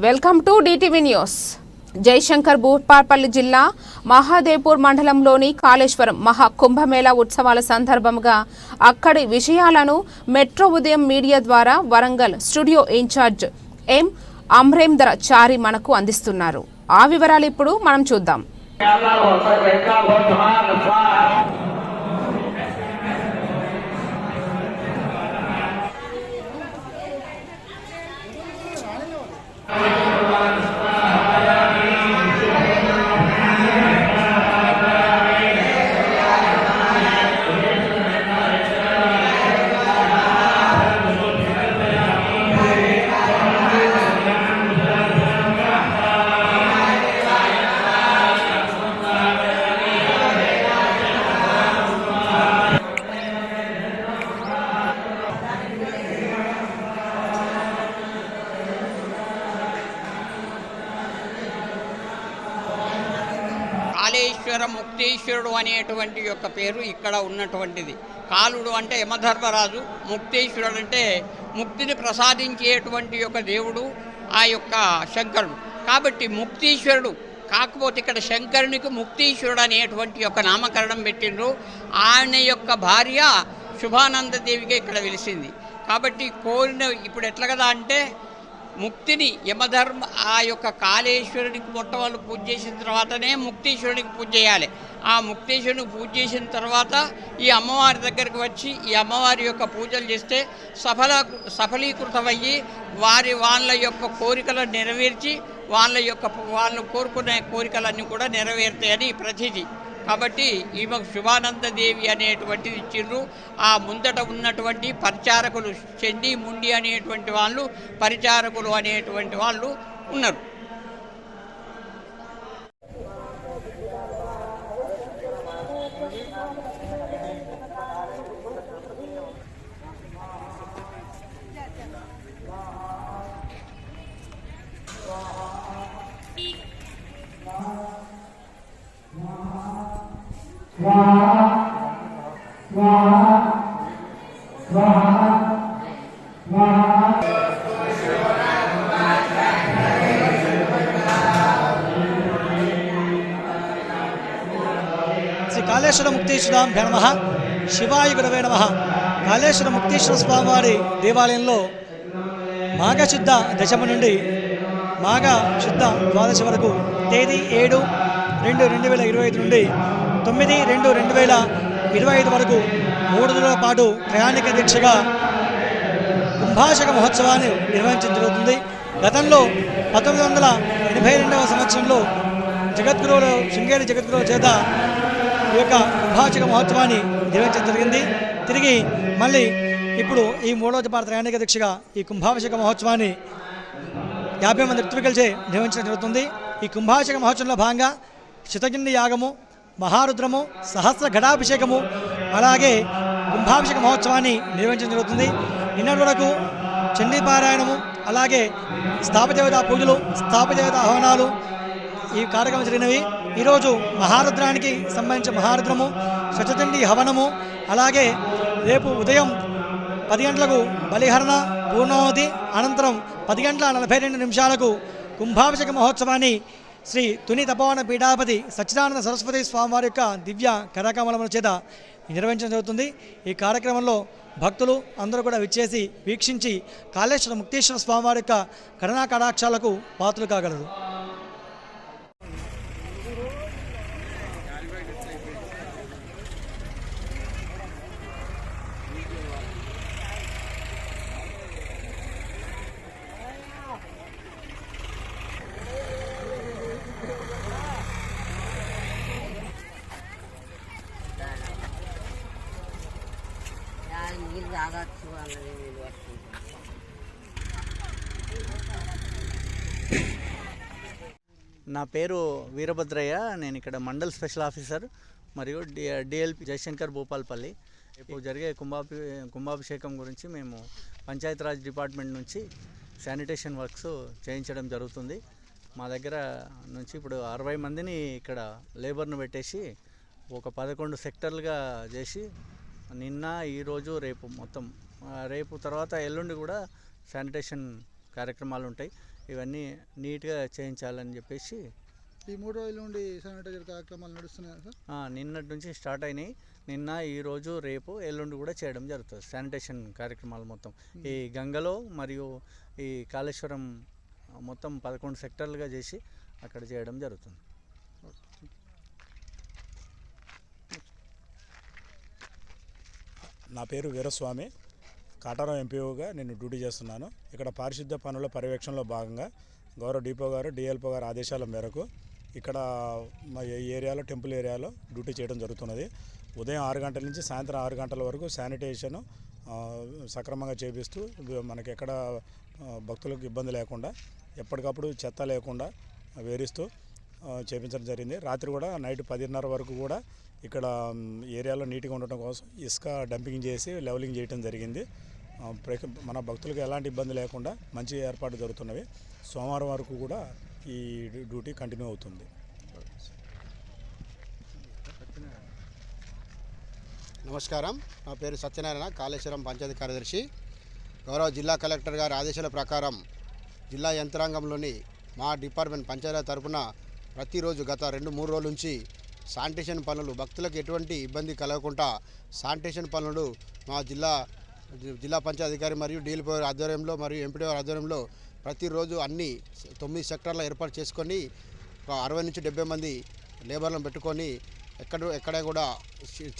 Welcome to DTV news. Jayashankar Bhupalpally జిల్లా మహాదేవ్పూర్ మండలంలోని కాళేశ్వరం మహా కుంభమేళా ఉత్సవాల సందర్భంగా అక్కడి విషయాలను మెట్రో ఉదయం మీడియా ద్వారా Warangal studio incharge M Amrender Chari మనకు అందిస్తున్నారు. ఆ వివరాలు ఇప్పుడు మనం చూద్దాం. కాళేశ్వర ముక్తేశ్వరుడు అనేటువంటి యొక్క పేరు ఇక్కడ ఉన్నటువంటిది. కాలుడు అంటే యమధర్మరాజు ముక్తేశ్వరుడు అంటే ముక్తిని ప్రసాదించేటువంటి యొక్క దేవుడు ఆ యొక్క శంకరుడు. కాబట్టి ముక్తీశ్వరుడు కాకపోతే ఇక్కడ శంకరునికి ముక్తీశ్వరుడు అనేటువంటి యొక్క నామకరణం పెట్టిండ్రు. ఆయన యొక్క భార్య శుభానందదేవిగా ఇక్కడ వెలిసింది. కాబట్టి కోరిన ఇప్పుడు ఎట్లా కదా అంటే ముక్తిని యమధర్మ ఆ యొక్క కాళేశ్వరుడికి మొట్టమొదటి పూజ చేసిన తర్వాతనే ముక్తీశ్వరుడికి పూజ చేయాలి. ఆ ముక్తేశ్వరునికి పూజ చేసిన తర్వాత ఈ అమ్మవారి దగ్గరికి వచ్చి ఈ అమ్మవారి యొక్క పూజలు చేస్తే సఫల సఫలీకృతమయ్యి వారి వాళ్ళ యొక్క కోరికలను నెరవేర్చి వాళ్ళ యొక్క వాళ్ళు కోరుకునే కోరికలన్నీ కూడా నెరవేరుతాయని ప్రతిదీ కాబట్టి ఈమెకు శివానందదేవి అనేటువంటిది ఇచ్చిండ్రు. ఆ ముందట ఉన్నటువంటి పరిచారకులు చెంది ముండి అనేటువంటి వాళ్ళు పరిచారకులు అనేటువంటి వాళ్ళు ఉన్నారు. శ్రీ కాళేశ్వర ముక్తీశ్వరాభ్య నమ శివాయ గురవే నమ. కాళేశ్వర ముక్తీశ్వర స్వామివారి దేవాలయంలో మాఘశుద్ధ దశమ నుండి మాఘ శుద్ధ ద్వాదశి వరకు తేదీ ఏడు రెండు రెండు వేల ఇరవై ఐదు నుండి తొమ్మిది రెండు రెండు వేల ఇరవై ఐదు వరకు మూడు రోజుల పాటు ప్రయాణిక దీక్షగా కుంభాషక మహోత్సవాన్ని నిర్వహించడం జరుగుతుంది. గతంలో పంతొమ్మిది వందల ఎనభై రెండవ సంవత్సరంలో జగద్గురువులు శృంగేరి జగద్గురువుల చేత ఈ యొక్క కుంభాషక మహోత్సవాన్ని నిర్వహించడం జరిగింది. తిరిగి మళ్ళీ ఇప్పుడు ఈ మూడవ భారత ప్రయాణిక దీక్షగా ఈ కుంభాభిషేక మహోత్సవాన్ని యాభై మంది ఋత్వికలచే నిర్వహించడం జరుగుతుంది. ఈ కుంభాభిషేక మహోత్సవంలో భాగంగా శతగిన్ని యాగము మహారుద్రము సహస్ర ఘటాభిషేకము అలాగే కుంభాభిషేక మహోత్సవాన్ని నిర్వహించడం జరుగుతుంది. నిన్నటి వరకు చండీపారాయణము అలాగే స్థాపదేవత పూజలు స్థాపదేవత హవనాలు ఈ కార్యక్రమం జరిగినవి. ఈరోజు మహారుద్రానికి సంబంధించిన మహారుద్రము శతచండి హవనము అలాగే రేపు ఉదయం పది గంటలకు బలిహరణ పూర్ణావతి అనంతరం పది గంటల నలభై రెండు నిమిషాలకు కుంభాభిషేక మహోత్సవాన్ని శ్రీ తుని తపోవన పీఠాపతి సచ్చిదానంద సరస్వతి స్వామివారి యొక్క దివ్య కరాకమలముల చేత నిర్వహించడం జరుగుతుంది. ఈ కార్యక్రమంలో భక్తులు అందరూ కూడా విచ్చేసి వీక్షించి కాళేశ్వర ముక్తేశ్వర స్వామివారి యొక్క కరుణా కటాక్షాలకు పాత్రలు కాగలరు. నీళ్ళు తాగొచ్చు అన్నది నీళ్ళు పట్టుకుంటాను నా పేరు వీరభద్రయ్య. నేను ఇక్కడ మండల్ స్పెషల్ ఆఫీసర్ మరియు డి డిఎల్పి జయశంకర్ భూపాల్పల్లి. ఇప్పుడు జరిగే కుంభాభి కుంభాభిషేకం గురించి మేము పంచాయతీరాజ్ డిపార్ట్మెంట్ నుంచి శానిటేషన్ వర్క్స్ చేయించడం జరుగుతుంది. మా దగ్గర నుంచి ఇప్పుడు అరవై మందిని ఇక్కడ లేబర్ను పెట్టేసి ఒక పదకొండు సెక్టర్లుగా చేసి నిన్న ఈరోజు రేపు మొత్తం. రేపు తర్వాత ఎల్లుండి కూడా శానిటేషన్ కార్యక్రమాలు ఉంటాయి. ఇవన్నీ నీట్గా చేయించాలని చెప్పేసి ఈ మూడు రోజుల నుండి శానిటైజర్ కార్యక్రమాలు నడుస్తున్నాయి సార్? నిన్నటి నుంచి స్టార్ట్ అయినాయి. నిన్న ఈరోజు రేపు ఎల్లుండి కూడా చేయడం జరుగుతుంది శానిటేషన్ కార్యక్రమాలు మొత్తం. ఈ గంగలో మరియు ఈ కాళేశ్వరం మొత్తం పదకొండు సెక్టర్లుగా చేసి అక్కడ చేయడం జరుగుతుంది. నా పేరు వీరస్వామి. కాటారం ఎంపీఓగా నేను డ్యూటీ చేస్తున్నాను. ఇక్కడ పారిశుద్ధ్య పనుల పర్యవేక్షణలో భాగంగా గౌరవ డిపో గారు డిఎల్పో గారు ఆదేశాల మేరకు ఇక్కడ మా ఏరియాలో టెంపుల్ ఏరియాలో డ్యూటీ చేయడం జరుగుతున్నది. ఉదయం ఆరు గంటల నుంచి సాయంత్రం ఆరు గంటల వరకు శానిటేషను సక్రమంగా చేపిస్తూ మనకి ఎక్కడ భక్తులకు ఇబ్బంది లేకుండా ఎప్పటికప్పుడు చెత్త లేకుండా వేరిస్తూ చేపించడం జరిగింది. రాత్రి కూడా నైట్ పదిన్నర వరకు కూడా ఇక్కడ ఏరియాలో నీట్గా ఉండటం కోసం ఇసుక డంపింగ్ చేసి లెవలింగ్ చేయడం జరిగింది. మన భక్తులకు ఎలాంటి ఇబ్బంది లేకుండా మంచి ఏర్పాటు జరుగుతున్నవి. సోమవారం వరకు కూడా ఈ డ్యూటీ కంటిన్యూ అవుతుంది. నమస్కారం. నా పేరు సత్యనారాయణ కాళేశ్వరం పంచాయతీ కార్యదర్శి. గౌరవ జిల్లా కలెక్టర్ గారి ఆదేశాల ప్రకారం జిల్లా యంత్రాంగంలోని మా డిపార్ట్మెంట్ పంచాయతీ తరపున ప్రతిరోజు గత రెండు మూడు రోజుల నుంచి శానిటేషన్ పనులు భక్తులకు ఎటువంటి ఇబ్బంది కలగకుండా శానిటేషన్ పనులు మా జిల్లా జిల్లా పంచాయతీ అధికారి మరియు డీఎల్పీ ఆధ్వర్యంలో మరియు ఎంపీడీ ఆధ్వర్యంలో ప్రతిరోజు అన్ని తొమ్మిది సెక్టార్లు ఏర్పాటు చేసుకొని ఒక అరవై నుంచి డెబ్బై మంది లేబర్లను పెట్టుకొని ఎక్కడ ఎక్కడ కూడా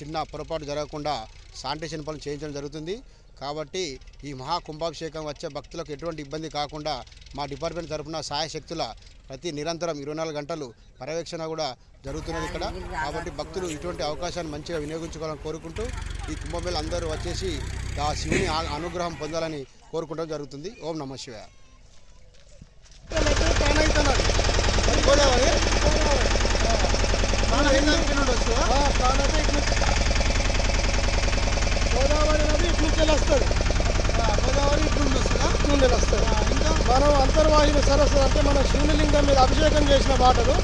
చిన్న పొరపాటు జరగకుండా శానిటేషన్ పనులు చేయించడం జరుగుతుంది. కాబట్టి ఈ మహా కుంభాభిషేకం వచ్చే భక్తులకు ఎటువంటి ఇబ్బంది కాకుండా మా డిపార్ట్మెంట్ తరఫున సహాయ శక్తుల ప్రతి నిరంతరం ఇరవై నాలుగు గంటలు పర్యవేక్షణ కూడా జరుగుతున్నది ఇక్కడ. కాబట్టి భక్తులు ఇటువంటి అవకాశాన్ని మంచిగా వినియోగించుకోవాలని కోరుకుంటూ ఈ కుంభమేళ అందరూ వచ్చేసి ఆ శివుని అనుగ్రహం పొందాలని కోరుకుంటం జరుగుతుంది. ఓం నమ శివాయ. గోదావరి? నది ఇటు నుంచి వస్తుంది గోదావరి ఇటు నుండి వస్తుందా ఇటు నుండి వస్తుంది మనం అంతర్వాహిని సరస్సు అంటే మన శివలింగం మీద అభిషేకం చేసిన వాటరు.